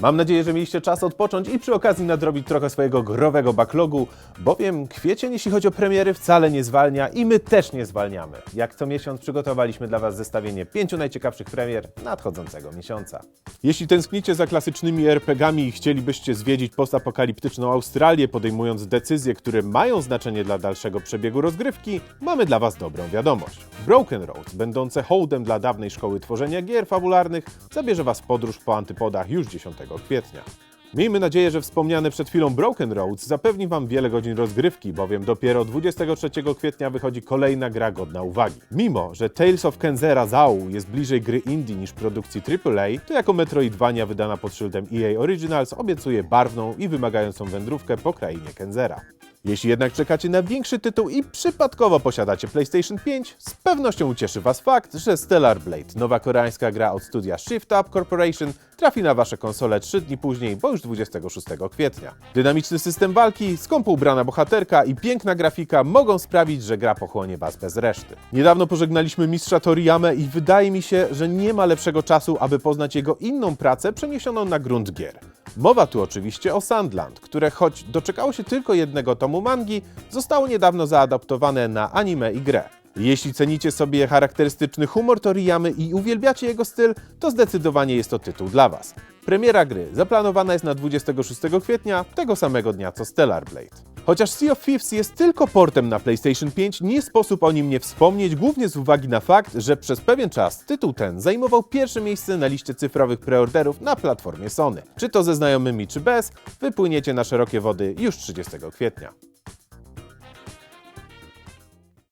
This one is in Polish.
Mam nadzieję, że mieliście czas odpocząć i przy okazji nadrobić trochę swojego growego backlogu, bowiem kwiecień, jeśli chodzi o premiery, wcale nie zwalnia i my też nie zwalniamy. Jak co miesiąc przygotowaliśmy dla Was zestawienie pięciu najciekawszych premier nadchodzącego miesiąca. Jeśli tęsknicie za klasycznymi RPGami i chcielibyście zwiedzić postapokaliptyczną Australię, podejmując decyzje, które mają znaczenie dla dalszego przebiegu rozgrywki, mamy dla Was dobrą wiadomość. Broken Roads, będące hołdem dla dawnej szkoły tworzenia gier fabularnych, zabierze Was w podróż po antypodach już 10 kwietnia. Miejmy nadzieję, że wspomniane przed chwilą Broken Roads zapewni Wam wiele godzin rozgrywki, bowiem dopiero 23 kwietnia wychodzi kolejna gra godna uwagi. Mimo, że Tales of Kenzera Zau jest bliżej gry indie niż produkcji AAA, to jako Metroidvania wydana pod szyldem EA Originals obiecuje barwną i wymagającą wędrówkę po krainie Kenzera. Jeśli jednak czekacie na większy tytuł i przypadkowo posiadacie PlayStation 5, z pewnością ucieszy Was fakt, że Stellar Blade, nowa koreańska gra od studia Shift Up Corporation, trafi na Wasze konsole 3 dni później, bo już 26 kwietnia. Dynamiczny system walki, skąpo ubrana bohaterka i piękna grafika mogą sprawić, że gra pochłonie Was bez reszty. Niedawno pożegnaliśmy mistrza Toriyamę i wydaje mi się, że nie ma lepszego czasu, aby poznać jego inną pracę przeniesioną na grunt gier. Mowa tu oczywiście o Sandland, które choć doczekało się tylko jednego tomu mangi, zostało niedawno zaadaptowane na anime i grę. Jeśli cenicie sobie charakterystyczny humor Toriyamy i uwielbiacie jego styl, to zdecydowanie jest to tytuł dla Was. Premiera gry zaplanowana jest na 26 kwietnia, tego samego dnia co Stellar Blade. Chociaż Sea of Thieves jest tylko portem na PlayStation 5, nie sposób o nim nie wspomnieć, głównie z uwagi na fakt, że przez pewien czas tytuł ten zajmował pierwsze miejsce na liście cyfrowych preorderów na platformie Sony. Czy to ze znajomymi, czy bez, wypłyniecie na szerokie wody już 30 kwietnia.